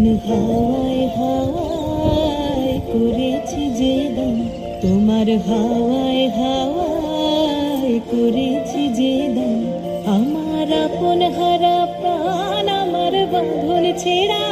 হাওয়ায় হাওয়ায় করেছি যে দান, তোমার হাওয়ায় হাওয়ায় করেছি যে দান। আমার আপন হারা প্রাণ, আমার বাঁধন ছেঁড়া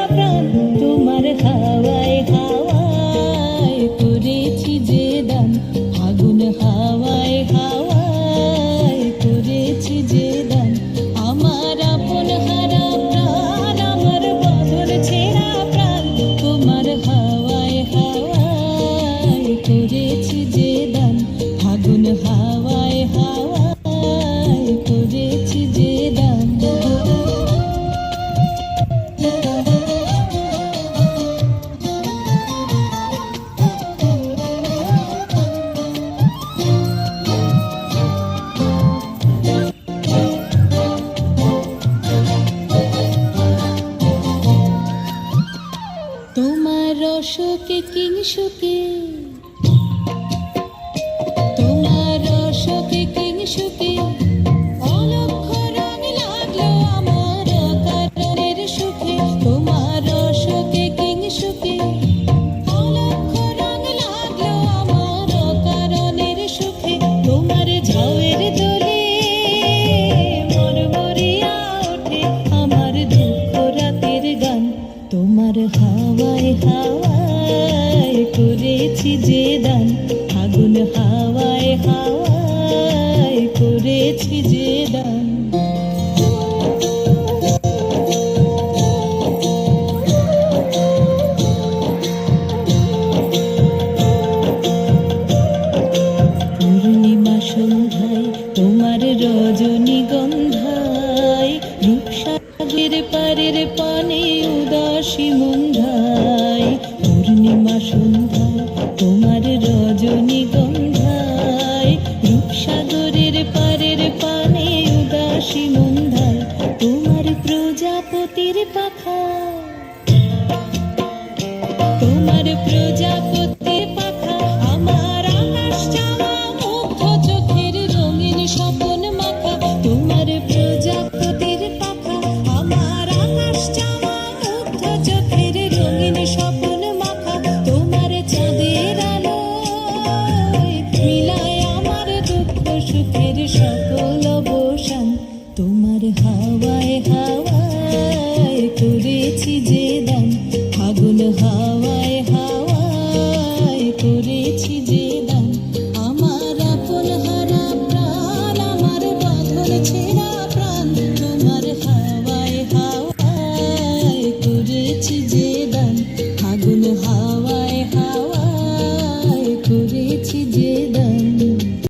কিংসুকে আগুন হাওয়ায় হাওয়ায় করেছি যে দান। পূর্ণিমা সন্ধ্যায় তোমার রজনীগন্ধায় রূপসাগের পারের পানে উদাসী মন্ধায়